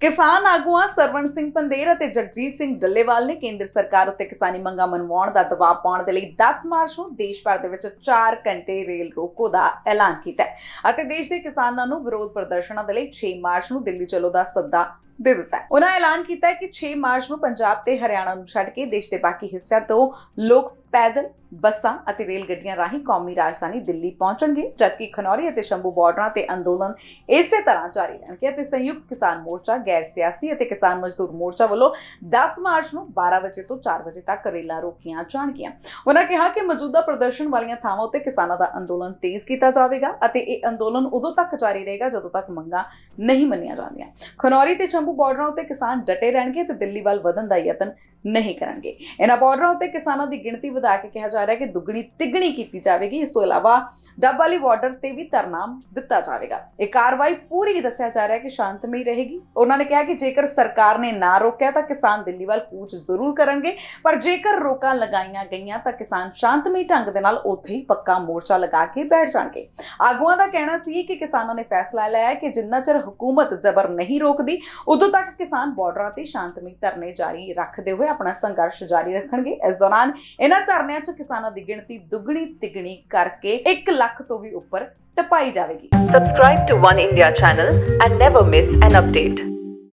ਕਿਸਾਨ ਆਗੂਆਂ ਸਰਵਣ ਸਿੰਘ ਪੰਦੇਰ ਅਤੇ ਜਗਜੀਤ ਸਿੰਘ ਡੱਲੇਵਾਲ ਨੇ ਕੇਂਦਰ ਸਰਕਾਰ ਉੱਤੇ ਕਿਸਾਨੀ ਮੰਗਾਂ ਮਨਵਾਉਣ ਦਾ ਦਬਾਅ ਪਾਉਣ ਦੇ ਲਈ 10 ਮਾਰਚ ਨੂੰ ਦੇਸ਼ ਭਰ ਦੇ ਵਿੱਚ 4 ਘੰਟੇ ਰੇਲ ਰੋਕੋ ਦਾ ਐਲਾਨ ਕੀਤਾ ਅਤੇ ਦੇਸ਼ ਦੇ ਕਿਸਾਨਾਂ ਨੂੰ ਵਿਰੋਧ ਪ੍ਰਦਰਸ਼ਨਾਂ ਦੇ ਲਈ 6 ਮਾਰਚ ਨੂੰ ਦਿੱਲੀ ਚਲੋ ਦਾ ਸੱਦਾ ਦੇ ਦਿੱਤਾ ਹੈ। ਉਹਨਾਂ ਐਲਾਨ ਕੀਤਾ ਕਿ 6 ਮਾਰਚ ਨੂੰ ਪੰਜਾਬ ਤੇ ਹਰਿਆਣਾ ਨੂੰ ਛੱਡ ਕੇ ਦੇਸ਼ ਦੇ ਬਾਕੀ ਹਿੱਸਿਆਂ ਤੋਂ ਲੋਕ ਪੈਦਲ ਬੱਸਾਂ ਅਤੇ ਰੇਲ ਗੱਡੀਆਂ ਰਾਹੀਂ ਕੌਮੀ ਰਾਜਧਾਨੀ ਦਿੱਲੀ ਪਹੁੰਚਣਗੇ, ਜਦਕਿ ਖਨੌਰੀ ਅਤੇ ਸ਼ੰਭੂ ਬਾਰਡਰਾਂ ਤੇ ਅੰਦੋਲਨ ਇਸੇ ਤਰ੍ਹਾਂ ਜਾਰੀ ਰਹਿਣਗੇ ਅਤੇ ਸੰਯੁਕਤ ਕਿਸਾਨ ਮੋਰਚਾ, ਗੈਰ ਸਿਆਸੀ ਅਤੇ ਕਿਸਾਨ ਮਜ਼ਦੂਰ ਮੋਰਚਾ ਵੱਲੋਂ 10 ਮਾਰਚ ਨੂੰ 12 ਵਜੇ ਤੋਂ 4 ਵਜੇ ਤੱਕ ਰੇਲਾਂ ਰੋਕੀਆਂ ਜਾਣਗੀਆਂ। ਉਹਨਾਂ ਕਿਹਾ ਕਿ ਮੌਜੂਦਾ ਪ੍ਰਦਰਸ਼ਨ ਵਾਲੀਆਂ ਥਾਵਾਂ ਉੱਤੇ ਕਿਸਾਨਾਂ ਦਾ ਅੰਦੋਲਨ ਤੇਜ਼ ਕੀਤਾ ਜਾਵੇਗਾ ਅਤੇ ਇਹ ਅੰਦੋਲਨ ਉਦੋਂ ਤੱਕ ਜਾਰੀ ਰਹੇਗਾ ਜਦੋਂ ਤੱਕ ਮੰਗਾਂ ਨਹੀਂ ਮੰਨੀਆਂ ਜਾਂਦੀਆਂ। ਖਨੌਰੀ ਤੇ ਸ਼ੰਭੂ ਬਾਰਡਰਾਂ ਉੱਤੇ ਕਿਸਾਨ ਡਟੇ ਰਹਿਣਗੇ ਤੇ ਦਿੱਲੀ ਵੱਲ ਵਧਣ ਦਾ ਯਤਨ ਨਹੀਂ ਕਰਨਗੇ। ਇਹਨਾਂ ਬਾਰਡਰਾਂ ਉੱਤੇ ਕਿਸਾਨਾਂ ਦੀ ਗਿਣਤੀ ਵਧਾ ਕੇ ਕਿਹਾ ਜਾ ਰਿਹਾ ਹੈ ਕਿ ਦੁੱਗਣੀ ਤਿੱਗਣੀ ਕੀਤੀ ਜਾਵੇਗੀ। ਇਸ ਤੋਂ ਇਲਾਵਾ ਡੱਬ ਵਾਲੀ ਬਾਰਡਰ ਤੇ ਵੀ ਧਰਨਾ ਦਿੱਤਾ ਜਾਵੇਗਾ। ਇਹ ਕਾਰਵਾਈ ਪੂਰੀ ਦੱਸਿਆ ਜਾ ਰਿਹਾ ਹੈ ਕਿ ਸ਼ਾਂਤਮਈ ਰਹੇਗੀ। ਉਹਨਾਂ ਨੇ ਕਿਹਾ ਕਿ ਜੇਕਰ ਸਰਕਾਰ ਨੇ ਨਾ ਰੋਕਿਆ ਤਾਂ ਕਿਸਾਨ ਦਿੱਲੀ ਵੱਲ ਕੂਚ ਜ਼ਰੂਰ ਕਰਨਗੇ। ਪਰ ਜੇਕਰ ਰੋਕਾਂ ਲਗਾਈਆਂ ਗਈਆਂ ਤਾਂ ਕਿਸਾਨ ਸ਼ਾਂਤਮਈ ਢੰਗ ਦੇ ਨਾਲ ਉੱਥੇ ਹੀ ਪੱਕਾ ਮੋਰਚਾ ਲਗਾ ਕੇ ਬੈਠ ਜਾਣਗੇ। ਆਗੂਆਂ ਦਾ ਕਹਿਣਾ ਸੀ ਕਿ ਕਿਸਾਨਾਂ ਨੇ ਫੈਸਲਾ ਲਿਆ ਹੈ ਕਿ ਜਿੰਨਾ ਚਿਰ ਹਕੂਮਤ ਜ਼ਬਰ ਨਹੀਂ ਰੋਕਦੀ, ਉਦੋਂ ਤੱਕ ਕਿਸਾਨ ਬਾਰਡਰਾਂ ਤੇ ਸ਼ਾਂਤਮਈ ਧਰਨੇ ਜਾਰੀ ਰੱਖਦੇ ਹੋਏ ਆਪਣਾ ਸੰਘਰਸ਼ ਜਾਰੀ ਰੱਖਣਗੇ। ਇਸ ਦੌਰਾਨ ਇਹਨਾਂ ਧਰਨਿਆਂ 'ਚ ਕਿਸਾਨਾਂ ਦੀ ਗਿਣਤੀ ਦੁੱਗਣੀ ਤਿਗਣੀ ਕਰਕੇ 1 ਲੱਖ ਤੋਂ ਵੀ ਉੱਪਰ ਟਪਾਈ ਜਾਵੇਗੀ subscribe to one India channel and never miss an update